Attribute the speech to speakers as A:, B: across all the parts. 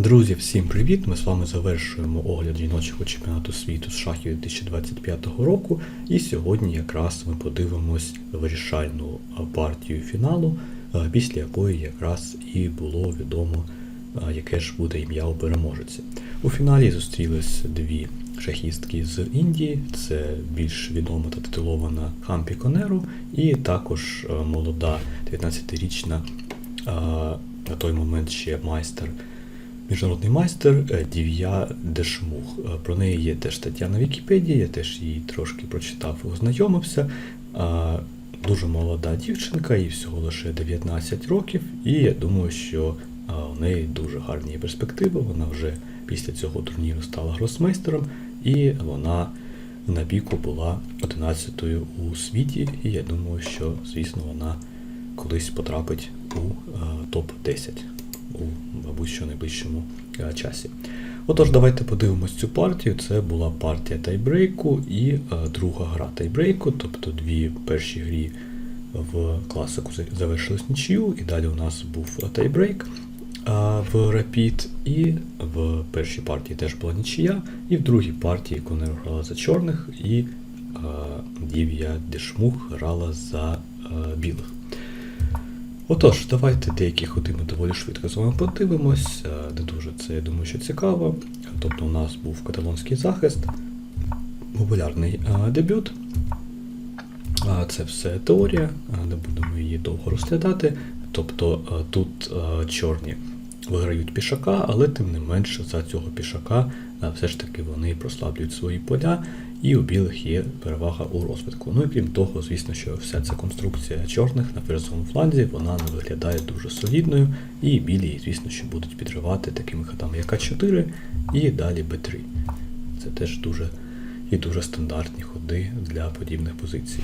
A: Друзі, всім привіт! Ми з вами завершуємо огляд жіночого чемпіонату світу з шахів 2025 року. І сьогодні якраз ми подивимось вирішальну партію фіналу, після якої якраз і було відомо, яке ж буде ім'я у переможеці. У фіналі зустрілись дві шахістки з Індії. Це більш відома та титулована Хампі Конеру, і також молода 19-річна на той момент ще майстер. Міжнародний майстер е, Дів'я Дешмух. Е, Про неї є теж стаття на Вікіпедії, я теж її трошки прочитав ознайомився. Дуже молода дівчинка, їй всього лише 19 років, і я думаю, що у неї дуже гарні перспективи. Вона вже після цього турніру стала гросмейстером, і вона на піку була 11-ю у світі. І я думаю, що, звісно, вона колись потрапить у топ-10 у, що найближчому е, часі. Отож, давайте подивимось цю партію. Це була партія тайбрейку і е, друга гра тайбрейку, тобто дві перші грі в класику завершились нічию, і далі у нас був тайбрейк е, в Rapid, і в першій партії теж була нічия, і в другій партії Конер грала за чорних, і Дів'я Дешмух грала за білих. Отож, давайте деякі ходи ми доволі швидко з вами подивимось. Е, Не дуже це, я думаю, що цікаво. Тобто у нас був каталонський захист, популярний е, дебют. А Це все теорія, е, не будемо її довго розглядати. Тобто е, тут е, чорні виграють пішака, але тим не менш за цього пішака е, все ж таки вони прослаблюють свої поля, і у білих є перевага у розвитку. Ну і крім того, звісно, що вся ця конструкція чорних на ферзовому фланзі вона не виглядає дуже солідною, і білі, звісно, що будуть підривати такими ходами, як А4 і далі Б3. Це теж дуже і дуже стандартні ходи для подібних позицій.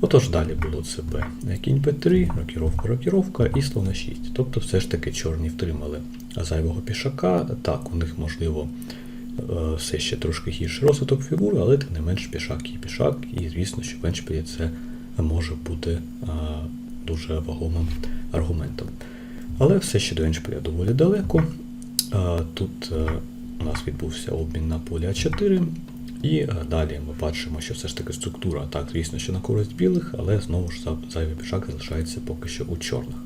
A: Отож, далі було ЦБ. Кінь П3, рокіровка, рокіровка і слон на 6. Тобто все ж таки чорні втримали зайвого пішака. Так, у них можливо все ще трошки гірший розвиток фігури, але тим не менш пішак і пішак, і звісно, що в еншпілі це може бути е, дуже вагомим аргументом. Але все ще до еншпіля доволі далеко. Е, Тут е, у нас відбувся обмін на полі А4. І е, далі ми бачимо, що все ж таки структура, так, звісно, що на користь білих, але знову ж зайвий пішак залишається поки що у чорних.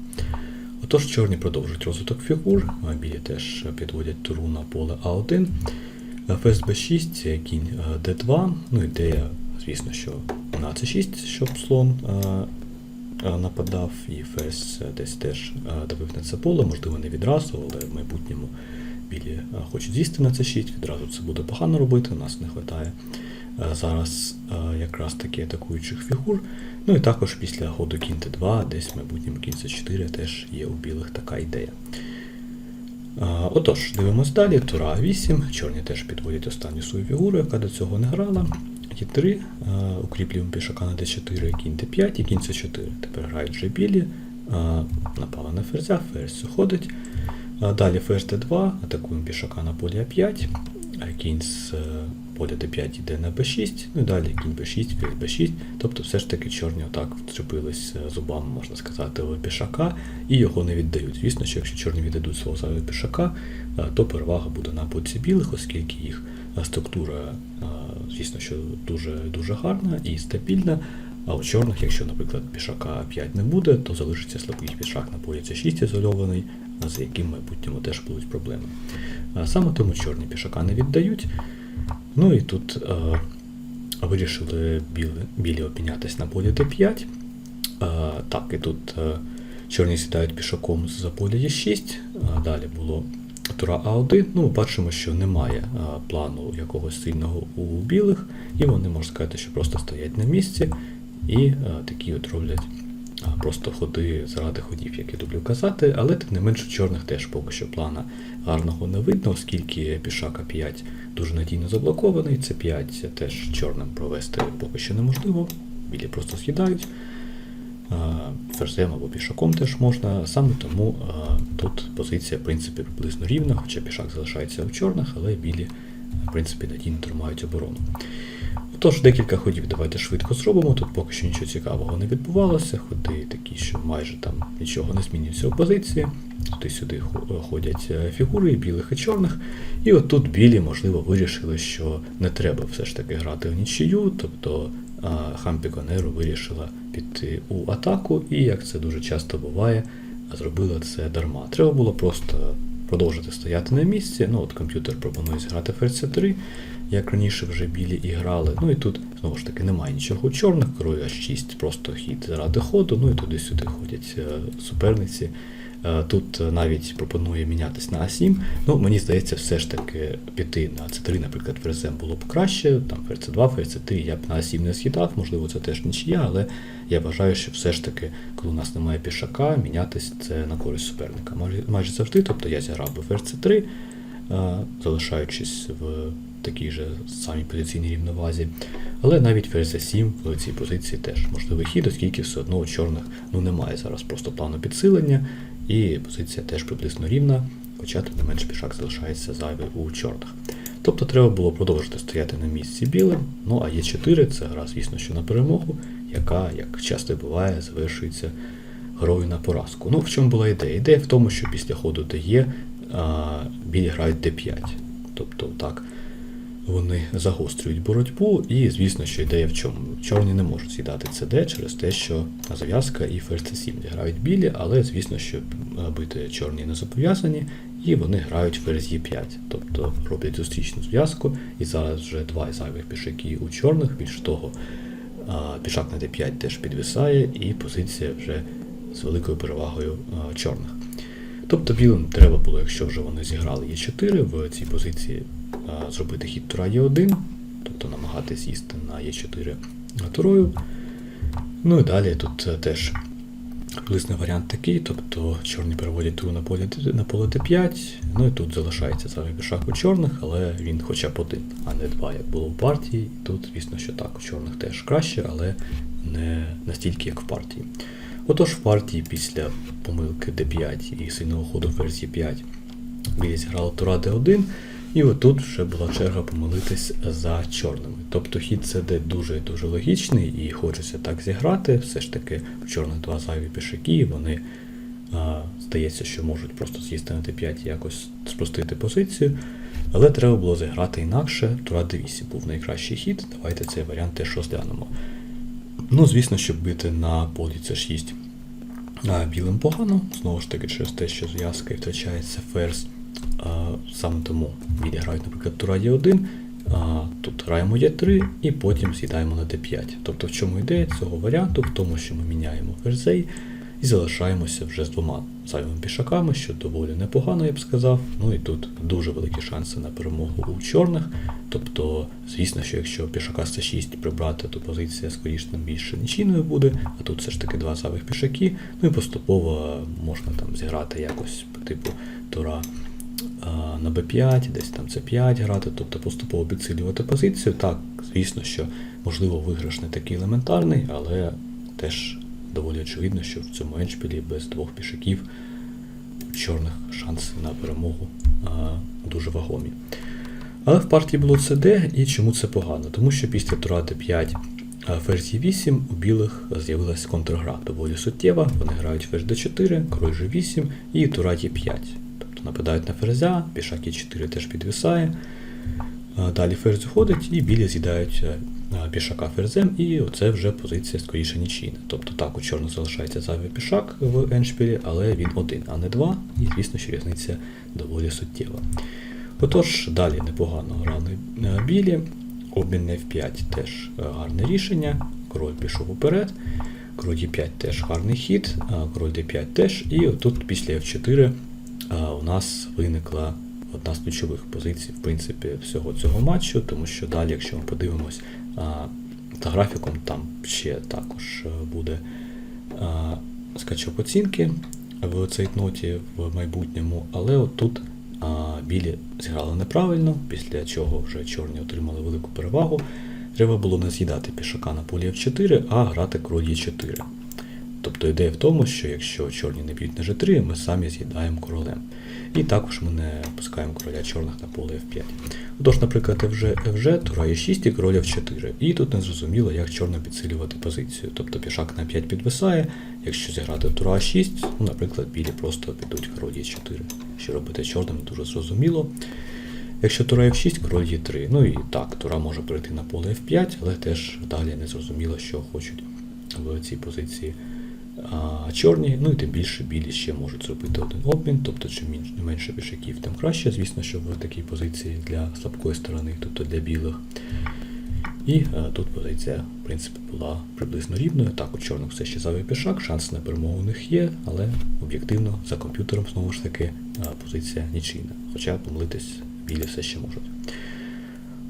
A: Отож, чорні продовжують розвиток фігур, білі теж підводять туру на поле А1. Е, Ферзь Б6, кінь е, Д2. Ну, ідея, звісно, що на С6, щоб слон е, е, нападав, і е, десь теж е, давив на це поле, можливо, не відразу, але в майбутньому білі е, хочуть з'їсти на С6, відразу це буде погано робити, у нас не вистачає е, зараз е, якраз таки атакуючих фігур. Ну і також після ходу кінь Т2, десь в майбутньому кінь С4 теж є у білих така ідея. Отож, дивимось далі. Тура А8. Чорні теж підводять останню свою фігуру, яка до цього не грала. Є3, укріплюємо пішака на d4, кінь d5 і кінь c4. Тепер грають вже білі. Напали на ферзя, ферзь уходить. Далі ферзь d2, атакуємо пішака на полі А5. Кінь з поля d5 йде на b6, ну і далі кінь b6, ферзь b6. Тобто все ж таки чорні отак вчепились е, зубами, можна сказати, в пішака і його не віддають. Звісно, що якщо чорні віддадуть свого зайвого пішака, е, то перевага буде на боці білих, оскільки їх е, структура, звісно, що дуже, дуже гарна і стабільна. А у чорних, якщо, наприклад, пішака 5 не буде, то залишиться слабкий пішак на полі C6 ізольований, з яким в майбутньому теж будуть проблеми. Саме тому чорні пішака не віддають. Ну і тут е, вирішили білі, білі обмінятися на полі D5. Е, так, і тут е, чорні сідають пішаком за поля Е6. А далі було тура А1. Ну, ми бачимо, що немає е, плану якогось сильного у білих, і вони можна сказати, що просто стоять на місці і е, такі от роблять а, просто ходи заради ходів, як я люблю казати, але тим не менш у чорних теж поки що плана гарного не видно, оскільки пішака 5 дуже надійно заблокований, це 5 теж чорним провести поки що неможливо, білі просто з'їдають. Ферзем або пішаком теж можна. Саме тому тут позиція в принципі приблизно рівна, хоча пішак залишається у чорних, але білі в принципі надійно тримають оборону. Тож декілька ходів давайте швидко зробимо. Тут поки що нічого цікавого не відбувалося. Ходи такі, що майже там нічого не змінюється у позиції. Туди-сюди ходять е, фігури білих і чорних. І от тут білі, можливо, вирішили, що не треба все ж таки грати в нічию, тобто а, Хампі Конеру вирішила піти у атаку, і як це дуже часто буває, зробила це дарма. Треба було просто продовжити стояти на місці. Ну от комп'ютер пропонує зіграти ферзь 3 як раніше вже білі і грали. Ну і тут знову ж таки немає нічого чорних, король H6, просто хід заради ходу, ну і туди-сюди ходять е, суперниці. Е, Тут навіть пропонує мінятись на А7. Ну, мені здається, все ж таки піти на С3, наприклад, ферзем було б краще, там ферзь 2 ферзь 3 я б на А7 не східав, можливо, це теж нічия, але я вважаю, що все ж таки, коли у нас немає пішака, мінятись це на користь суперника. Майже, завжди, тобто я зіграв би ферзь 3 е, залишаючись в такій же самій позиційній рівновазі. Але навіть ферзь 7 в цій позиції теж можливий хід, оскільки все одно у чорних ну, немає зараз просто плану підсилення, і позиція теж приблизно рівна, хоча тим не менш пішак залишається зайвий у чорних. Тобто треба було продовжити стояти на місці білим. Ну а Є4 це гра, звісно, що на перемогу, яка, як часто буває, завершується грою на поразку. Ну, в чому була ідея? Ідея в тому, що після ходу ДЕ білі грають Д5. Тобто так, вони загострюють боротьбу, і звісно, що ідея в чому? Чорні не можуть з'їдати ЦД через те, що зав'язка і ферзь С7 грають білі, але звісно, що бити чорні не зобов'язані, і вони грають ферзь Е5, тобто роблять зустрічну зв'язку, і зараз вже два зайвих пішаки у чорних, більш того, пішак на d5 теж підвисає, і позиція вже з великою перевагою чорних. Тобто білим треба було, якщо вже вони зіграли Е4 в цій позиції, зробити хід тура Е1, тобто намагатись їсти на Е4 турою. Ну і далі тут е, теж приблизний варіант такий, тобто чорні переводять туру на поле, на поле d5, ну і тут залишається зараз пішак у чорних, але він хоча б один, а не два, як було в партії. Тут, звісно, що так, у чорних теж краще, але не настільки, як в партії. Отож, в партії після помилки d5 і сильного ходу ферзь e5 білі зіграли тура d1, і отут вже була черга помилитись за чорними. Тобто хід CD дуже дуже логічний і хочеться так зіграти. Все ж таки в чорних два зайві пішаки, вони а, здається, що можуть просто з'їсти на d5 і якось спростити позицію. Але треба було зіграти інакше. Тура d8 був найкращий хід. Давайте цей варіант теж розглянемо. Ну, звісно, щоб бити на полі c6 білим погано, знову ж таки, через те, що зв'язка і втрачається ферзь. Саме тому білі грають, наприклад, тура Е1, тут граємо Е3 і потім з'їдаємо на d5. Тобто в чому ідея цього варіанту? В тому, що ми міняємо ферзей і залишаємося вже з двома зайвими пішаками, що доволі непогано, я б сказав. Ну і тут дуже великі шанси на перемогу у чорних. Тобто, звісно, що якщо пішака С6 прибрати, то позиція скоріш там більше нічийною буде, а тут все ж таки два зайвих пішаки. Ну і поступово можна там зіграти якось по типу тура на b5, десь там c5 грати, тобто поступово підсилювати позицію. Так, звісно, що можливо виграш не такий елементарний, але теж доволі очевидно, що в цьому еншпілі без двох пішаків чорних шанси на перемогу а, дуже вагомі. Але в партії було CD, і чому це погано? Тому що після тура d5 а, ферзь e8 у білих з'явилася контргра доволі суттєва. Вони грають ферзь d4, король g8 і тура e5. Тобто нападають на ферзя, пішак e4 теж підвисає. Далі ферзь уходить і білі з'їдають е, пішака ферзем, і це вже позиція скоріше нічийна. Тобто так, у чорних залишається зайвий пішак в еншпілі, але він один, а не два, і звісно, що різниця доволі суттєва. Отож, далі непогано грали е, білі. Обмін на F5 теж е, гарне рішення. Король пішов уперед. Король Е5 теж гарний хід, король D5 теж. І отут після F4 у нас виникла одна з ключових позицій, в принципі, всього цього матчу, тому що далі, якщо ми подивимось за графіком, там ще також е, буде скачок оцінки в цей ноті в майбутньому, але отут білі зіграли неправильно, після чого вже чорні отримали велику перевагу. Треба було не з'їдати пішака на полі F4, а грати король Е4. Тобто ідея в тому, що якщо чорні не б'ють на G3, ми самі з'їдаємо королем. І також ми не пропускаємо короля чорних на поле F5. Отож, наприклад, FG, тура Е6 і король F4. І тут не зрозуміло, як чорно підсилювати позицію. Тобто пішак на 5 підвисає, якщо зіграти тура А6, ну, наприклад, білі просто підуть король Е4. Що робити чорним, дуже зрозуміло. Якщо тура F6, король Е3. Ну і так, тура може перейти на поле F5, але теж далі не зрозуміло, що хочуть в цій позиції а, чорні, ну і тим більше білі ще можуть зробити один обмін, тобто чим менше пішаків, тим краще, звісно, що в такій позиції для слабкої сторони, тобто для білих. І е, тут позиція, в принципі, була приблизно рівною. Так, у чорних все ще зайвий пішак, шанс на перемогу у них є, але об'єктивно за комп'ютером знову ж таки е, позиція нічийна. Хоча помилитись білі все ще можуть.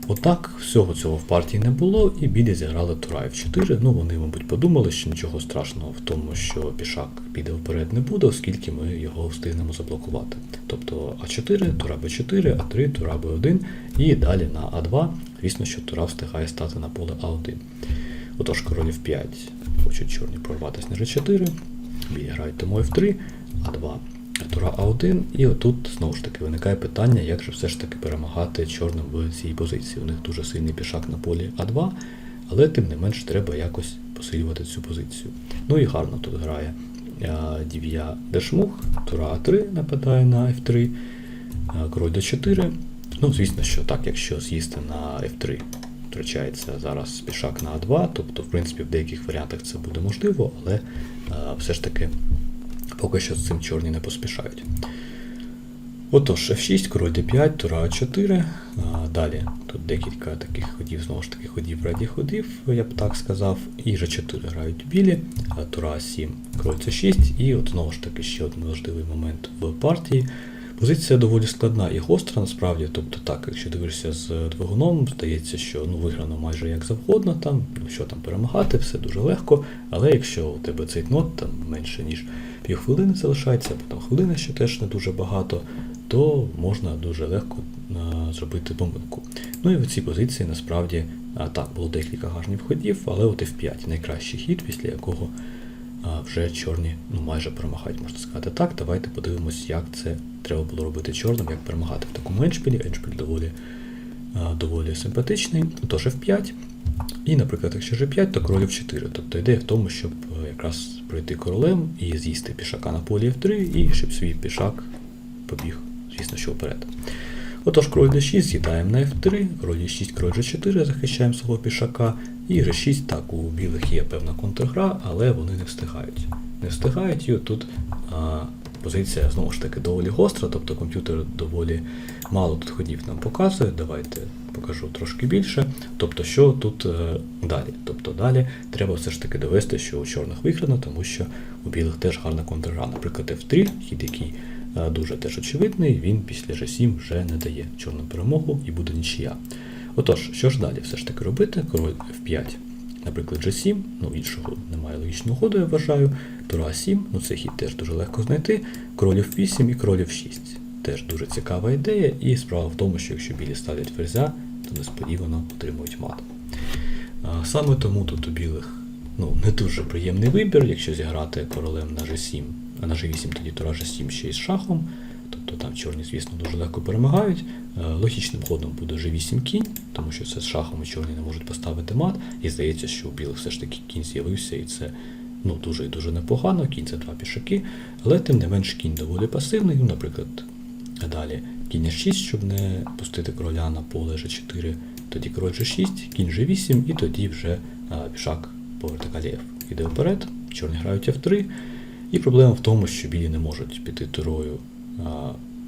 A: Отак, всього цього в партії не було, і білі зіграли тура F4. Ну, вони, мабуть, подумали, що нічого страшного в тому, що пішак піде вперед не буде, оскільки ми його встигнемо заблокувати. Тобто А4, тура Б4, А3, тура Б1 і далі на А2. Звісно, що тура встигає стати на поле А1. Отож, король F5 хочуть чорні прорватися на G4, білі грають тому F3, А2. Тура А1, і отут знову ж таки виникає питання, як же все ж таки перемагати чорним в цій позиції. У них дуже сильний пішак на полі А2, але тим не менш треба якось посилювати цю позицію. Ну і гарно тут грає а, дів'я Дешмух, Тура А3 нападає на F3, а, король Д4. Ну, звісно, що так, якщо з'їсти на F3, втрачається зараз пішак на А2, тобто, в принципі, в деяких варіантах це буде можливо, але а, все ж таки поки що з цим чорні не поспішають. Отож, F6, король D5, тура a 4. А, далі тут декілька таких ходів, знову ж таки, ходів раді ходів, я б так сказав. І G4 грають білі, а тура А7, король С6, і от знову ж таки ще один важливий момент в партії. Позиція доволі складна і гостра, насправді. Тобто так, якщо дивишся з двигуном, здається, що ну, виграно майже як завгодно, там, ну що там перемагати, все дуже легко. Але якщо у тебе цей нот там менше, ніж півхвилини залишається, або там хвилина ще теж не дуже багато, то можна дуже легко а, зробити помилку. Ну і в цій позиції насправді а, так, було декілька гарних ходів, але от F5 найкращий хід, після якого вже чорні ну, майже перемагають, можна сказати. Так, давайте подивимось, як це треба було робити чорним, як перемагати в такому еншпілі. Еншпіль доволі, доволі симпатичний. Тож F5. І, наприклад, якщо G5, то король F4. Тобто ідея в тому, щоб е, якраз пройти королем і з'їсти пішака на полі F3, і щоб свій пішак побіг, звісно, що вперед. Отож, король d6 з'їдаємо на F3, король e6, король G4, захищаємо свого пішака, і G6, так, у білих є певна контргра, але вони не встигають. Не встигають, і отут а, позиція знову ж таки доволі гостра, тобто комп'ютер доволі мало тут ходів нам показує. Давайте покажу трошки більше. Тобто, що тут е, далі? Тобто далі треба все ж таки довести, що у чорних виграно, тому що у білих теж гарна контргра. Наприклад, F3, хід, який дуже теж очевидний, він після G7 вже не дає чорну перемогу і буде нічия. Отож, що ж далі все ж таки робити? Король F5, наприклад, G7, ну іншого немає логічного ходу, я вважаю. Тура 7, ну цей хід теж дуже легко знайти. Король F8 і король F6. Теж дуже цікава ідея, і справа в тому, що якщо білі ставлять ферзя, то несподівано отримують мат. Саме тому тут у білих ну, не дуже приємний вибір, якщо зіграти королем на G7, а на G8 тоді тура G7 ще й з шахом. Тобто там чорні, звісно, дуже легко перемагають. Е, Логічним ходом буде G8 кінь, тому що це з шахом і чорні не можуть поставити мат. І здається, що у білих все ж таки кінь з'явився, і це ну, дуже і дуже непогано. Кінь це два пішаки, але тим не менш кінь доволі пасивний. Ну, наприклад, далі кінь H6, щоб не пустити короля на поле G4, тоді король G6, кінь G8, і тоді вже а, пішак по вертикалі F. Іде вперед, чорні грають F3. І проблема в тому, що білі не можуть піти турою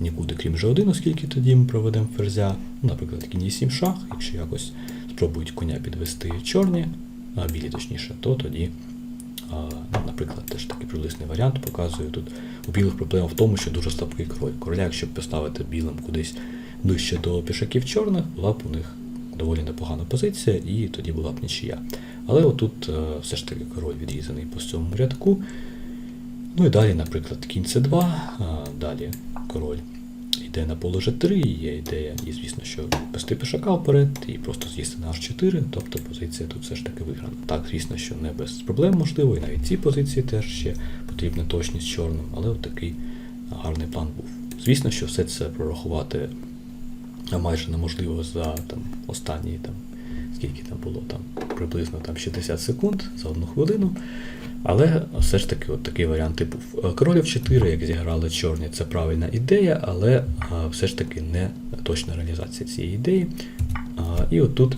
A: нікуди, крім G1, оскільки тоді ми проведемо ферзя. Наприклад, кінь E7 шах, якщо якось спробують коня підвести чорні, а білі точніше, то тоді, а, ну, наприклад, теж такий приблизний варіант показую тут. У білих проблема в тому, що дуже слабкий король. Короля, якщо б поставити білим кудись ближче до пішаків чорних, була б у них доволі непогана позиція, і тоді була б нічия. Але отут е, все ж таки король відрізаний по цьому рядку. Ну і далі, наприклад, кінь С2, а далі король йде на поле G3, і є ідея, і звісно, що вести пішака вперед і просто з'їсти на H4, тобто позиція тут все ж таки виграна. Так, звісно, що не без проблем можливо, і навіть ці позиції теж ще потрібна точність чорним, але от такий гарний план був. Звісно, що все це прорахувати майже неможливо за там, останні там, скільки там було, там, приблизно там, 60 секунд за одну хвилину. Але все ж таки от такий варіант і був. Король F4, як зіграли чорні, це правильна ідея, але все ж таки не точна реалізація цієї ідеї. І отут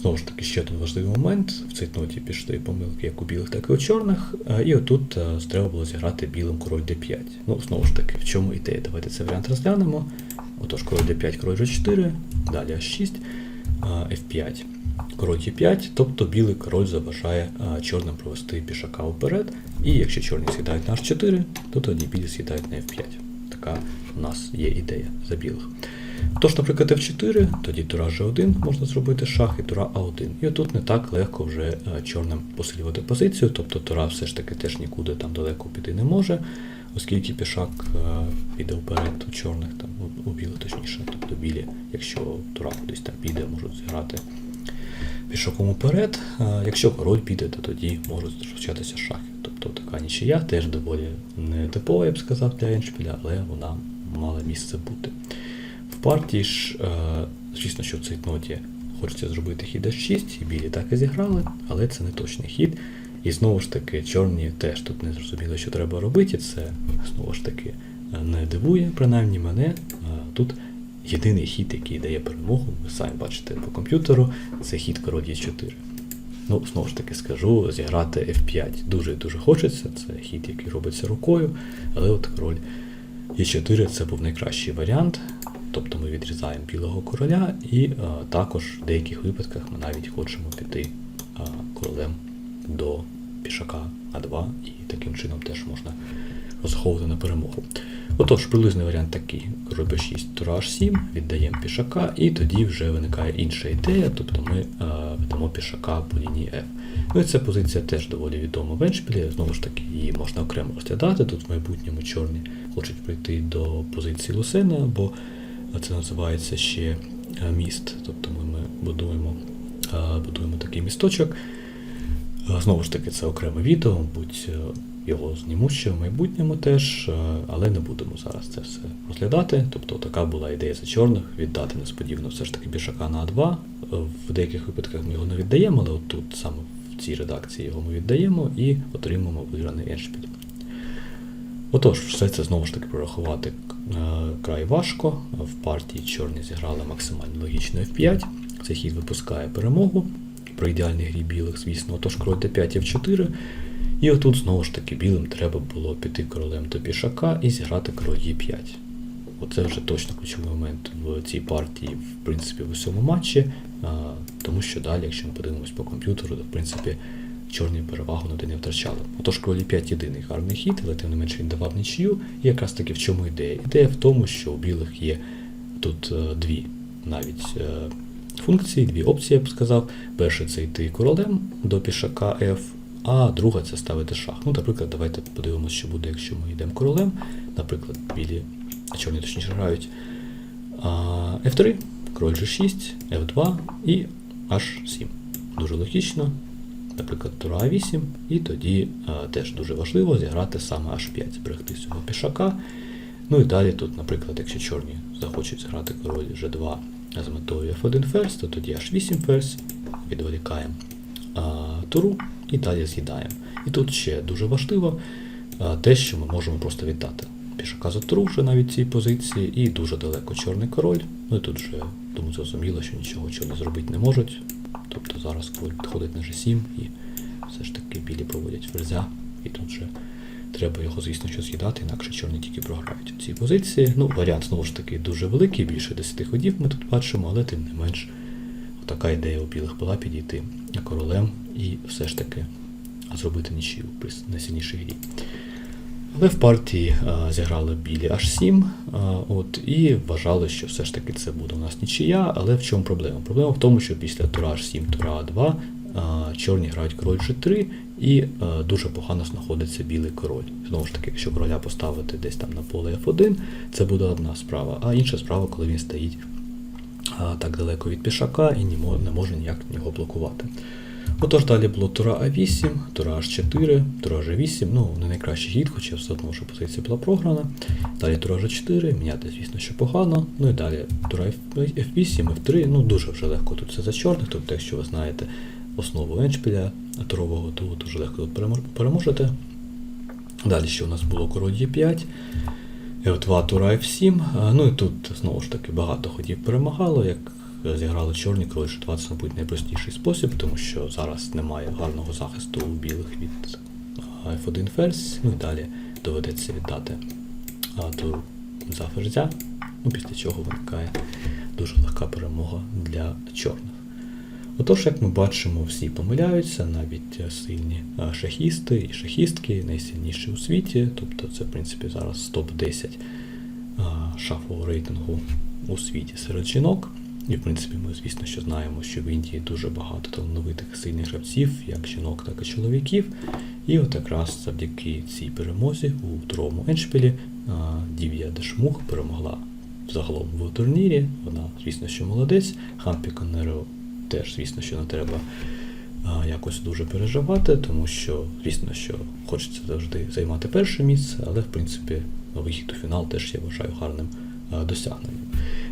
A: знову ж таки ще один важливий момент. В цей ноті пішли помилки як у білих, так і у чорних. І отут треба було зіграти білим король d5. Ну, знову ж таки, в чому ідея? Давайте цей варіант розглянемо. Отож, король d5, король g4, далі h6, f5. Король Е5, тобто білий король заважає чорним провести пішака вперед. І якщо чорні сідають на h4, то тоді білі сідають на f5. Така у нас є ідея за білих. Тож, наприклад, f4, тоді тура g1 можна зробити шах і тура a1. І отут не так легко вже чорним посилювати позицію, тобто тура все ж таки теж нікуди там далеко піти не може, оскільки пішак піде вперед у чорних, там, у білих точніше, тобто білі, якщо тура кудись там піде, можуть зіграти пішоком уперед. Якщо король піде, то тоді можуть зустрічатися шахи. Тобто така нічия теж доволі не типова, я б сказав, для Еншпіля, але вона мала місце бути. В партії ж, е, звісно, що в цій ноті хочеться зробити хід H6, і білі так і зіграли, але це не точний хід. І знову ж таки, чорні теж тут не зрозуміли, що треба робити. Це знову ж таки не дивує, принаймні мене. Е, Тут єдиний хід, який дає перемогу, ви самі бачите по комп'ютеру, це хід король Е4. Ну, знову ж таки скажу, зіграти F5 дуже дуже хочеться. Це хід, який робиться рукою, але от король Е4 це був найкращий варіант. Тобто ми відрізаємо білого короля, і а, також в деяких випадках ми навіть хочемо піти а, королем до пішака А2, і таким чином теж можна розраховувати на перемогу. Отож, приблизний варіант такий: король b6, тура h7, віддаємо пішака, і тоді вже виникає інша ідея, тобто ми ведемо пішака по лінії F. Ну і ця позиція теж доволі відома в Еншпілі, знову ж таки, її можна окремо розглядати. Тут в майбутньому чорні хочуть прийти до позиції Лусена, бо це називається ще е, міст. Тобто ми, ми будуємо, е, будуємо такий місточок. Е, Знову ж таки, це окреме відео, е, його зніму ще в майбутньому теж, е, але не будемо зараз це все розглядати. Тобто така була ідея за чорних віддати несподівано все ж таки пішака на А2. Е, В деяких випадках ми його не віддаємо, але от тут саме в цій редакції його ми віддаємо і отримаємо виграний еншпіль. Отож, все це знову ж таки прорахувати е, край важко. В партії чорні зіграли максимально логічно F5. Цей хід випускає перемогу. При ідеальній грі білих, звісно, отож король d5 F4. І отут знову ж таки білим треба було піти королем до пішака і зіграти король Е5. Оце вже точно ключовий момент в цій партії, в принципі, в усьому матчі. А, тому що далі, якщо ми подивимось по комп'ютеру, то в принципі чорні перевагу ніде не втрачали. Отож, король Е5 єдиний гарний хід, але тим не менше він давав нічию. І якраз таки в чому ідея? Ідея в тому, що у білих є тут е, дві навіть е, функції, дві опції, я б сказав. Перше це йти королем до пішака F, а друга це ставити шах. Ну, наприклад, давайте подивимося, що буде, якщо ми йдемо королем. Наприклад, білі, а чорні точніше грають а, F3, король G6, F2 і H7. Дуже логічно. Наприклад, тура А8, і тоді а, теж дуже важливо зіграти саме H5, зберегти цього пішака. Ну і далі тут, наприклад, якщо чорні захочуть зіграти король G2 з метою F1 ферзь, то тоді H8 ферзь, відволікаємо а, туру і далі з'їдаємо. І тут ще дуже важливо те, що ми можемо просто віддати пішака за навіть цій позиції, і дуже далеко чорний король. Ну і тут вже тому зрозуміло, що нічого чорні зробити не можуть. Тобто зараз підходить на G7 і все ж таки білі проводять ферзя, і тут вже треба його, звісно, що з'їдати, інакше чорні тільки програють у цій позиції. Ну, варіант знову ж таки дуже великий, більше 10 ходів ми тут бачимо, але тим не менш така ідея у білих була підійти королем і все ж таки зробити нічию при найсильнішій грі. Але в партії а, зіграли білі H7, а, от, і вважали, що все ж таки це буде у нас нічия. Але в чому проблема? Проблема в тому, що після тура H7, тура А2 а, чорні грають король G3 і а, дуже погано знаходиться білий король. Знову ж таки, якщо короля поставити десь там на поле F1, це буде одна справа, а інша справа, коли він стоїть так далеко від пішака і не мо- може ніяк його блокувати. Отож, далі було Тура А8, Тура H4, Тура G8, ну не найкращий хід, хоча все одно вже позиція була програна. Далі Тура G4, міняти, звісно, що погано. Ну і далі Тура F- F8, F3, ну дуже вже легко тут все за чорних, тобто, якщо ви знаєте основу еншпіля турового, то дуже легко тут переможете. Далі ще у нас було король Е5, F2 тура F7. Ну і тут знову ж таки багато ходів перемагало. Як зіграли чорні, король G2 мабуть, найпростіший спосіб, тому що зараз немає гарного захисту у білих від F1 ферзь. Ну і далі доведеться віддати а, туру за ферзя. Ну, після чого виникає дуже легка перемога для чорних. Отож, як ми бачимо, всі помиляються, навіть сильні шахісти і шахістки, найсильніші у світі. Тобто це, в принципі, зараз топ-10 е, шахового рейтингу у світі серед жінок. І, в принципі, ми, звісно, що знаємо, що в Індії дуже багато талановитих сильних гравців, як жінок, так і чоловіків. І от якраз завдяки цій перемозі у другому еншпілі Дів'я Дешмух перемогла загалом в турнірі. Вона, звісно, що молодець. Хампі Конеро теж, звісно, що не треба якось дуже переживати, тому що, звісно, що хочеться завжди займати перше місце, але в принципі вихід у фінал теж я вважаю гарним досягненням.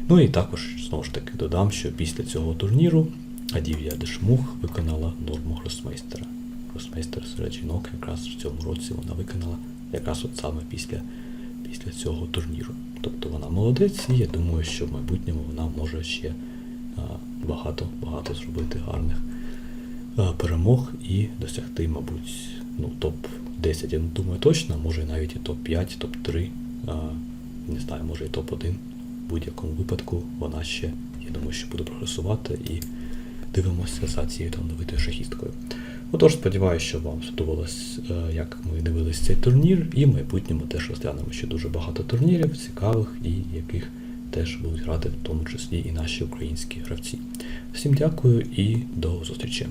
A: Ну і також знову ж таки додам, що після цього турніру Адів'я Дешмух виконала норму гросмейстера. Гросмейстер серед жінок якраз в цьому році вона виконала якраз от саме після, після цього турніру. Тобто вона молодець, і я думаю, що в майбутньому вона може ще багато багато зробити гарних перемог і досягти, мабуть, ну, топ-10, я думаю точно, може навіть і топ-5, топ-3, не знаю, може і топ-1. В будь-якому випадку вона ще, я думаю, що буде прогресувати і дивимося за цією талановитою шахісткою. Отож, сподіваюся, що вам сподобалось, е, як ми дивились цей турнір, і в майбутньому теж розглянемо ще дуже багато турнірів, цікавих і яких теж будуть грати в тому числі і наші українські гравці. Всім дякую і до зустрічі!